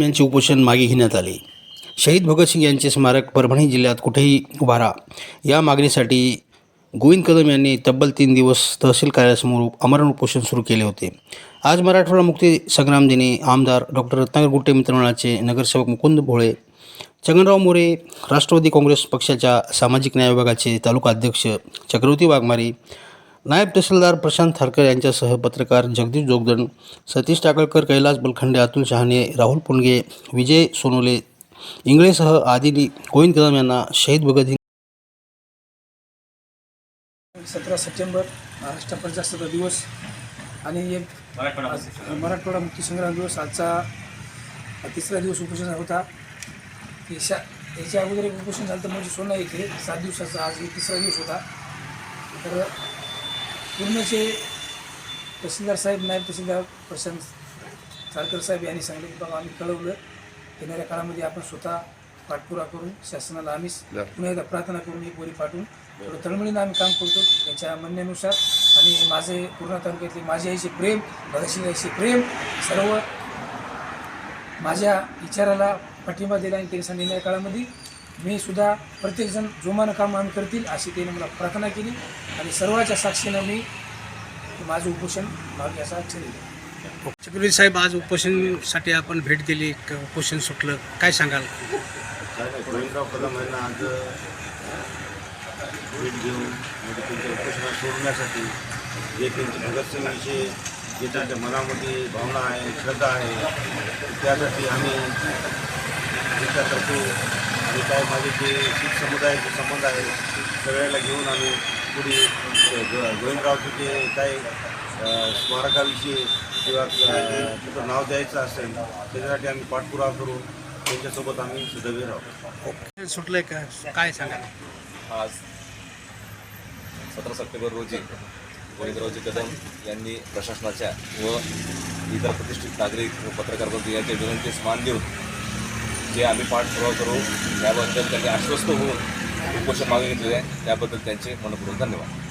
यांचे उपोषण मागे घेण्यात आले. शहीद भगतसिंग यांचे स्मारक परभणी जिल्ह्यात कुठेही उभारा या मागणीसाठी गोविंद कदम यांनी तब्बल तीन दिवस तहसील कार्यालयासमोर अमरण उपोषण सुरू केले होते. आज मराठवाडा मुक्ती संग्राम दिनी आमदार डॉक्टर रत्नाकर गुट्टे मित्रमंडळाचे नगरसेवक मुकुंद भोळे छगनराव मोरे राष्ट्रवादी काँग्रेस पक्षाच्या सामाजिक न्याय विभागाचे तालुका अध्यक्ष चक्रवर्ती वाघमारे नायब तहसीलदार प्रशांत थारकर यांच्यासह पत्रकार जगदीश जोगदण सतीश टाकळकर कैलास बलखंडे अतुल शहाणे राहुल पुणगे विजय सोनोले इंगळेसह आदिनी गोविंद कदम यांना शहीद भगतसिंग सतरा सप्टेंबर महाराष्ट्र प्रजासत्ता दिवस आणि एक आज मराठवाडा मुक्तीसंग्राम दिवस. आजचा तिसरा दिवस उपोषण होता. याच्या याच्या अगोदर एक उपोषण झालं तर म्हणजे सोनं येथे सात दिवसाचा आज एक तिसरा दिवस होता. तर पूर्णचे तहसीलदार साहेब नायब तहसीलदार प्रशांत सारकर साहेब यांनी सांगितलं की बाबा आम्ही कळवलं. येणाऱ्या काळामध्ये आपण स्वतः पाठपुरा करून शासनाला आम्ही पुन्हा एकदा प्रार्थना करून एक वरी पाठवून थोडं तळमळीनं आम्ही काम करतो. त्यांच्या म्हणण्यानुसार आणि माझे पूर्णा तालुक्यातले माझ्या आईचे प्रेम भगतसिंग आईचे प्रेम सर्व माझ्या विचाराला पाठिंबा दिला आणि त्यांनी सांगितलं येणाऱ्या काळामध्ये मी सुद्धा प्रत्येकजण जोमानं काम आम्ही करतील अशी त्याने मला प्रार्थना केली आणि सर्वाच्या साक्षीनं मी माझं उपोषण मागे असा ठरवलं चक्रवर्ती साहेब आज उपोषणसाठी आपण भेट दिली उपोषण सुटलं. काय सांगाल? गोविंदराव कदम यांना आज भेट घेऊन म्हणजे त्यांच्या उपोषणात सोडण्यासाठी जे त्यांचे भगतसिंगविषयी जे त्यांच्या मनामध्ये भावना आहे श्रद्धा आहे त्यासाठी आम्ही विचार काय माझे जे शीख समुदायाचे संबंध आहे. सगळ्याला घेऊन आम्ही पुढे गोविंदरावचे जे काही स्मारकाविषयी किंवा त्याचं नाव द्यायचं असेल त्याच्यासाठी आम्ही पाठपुरावा करू. त्यांच्यासोबत आम्ही सुदैवी राहू. सुटलंय का? काय सांगाल? आज सतरा सप्टेंबर रोजी गोविंदरावजी कदम यांनी प्रशासनाच्या व इतर प्रतिष्ठित नागरिक व पत्रकार बंधू यांच्या विनंतीस मान देऊन जे आम्ही पाठपुरावा करू त्याबद्दल त्यांनी आश्वस्त होऊन उपोषण मागे घेतलेले आहे. त्याबद्दल त्यांचे मनपूर्वक धन्यवाद.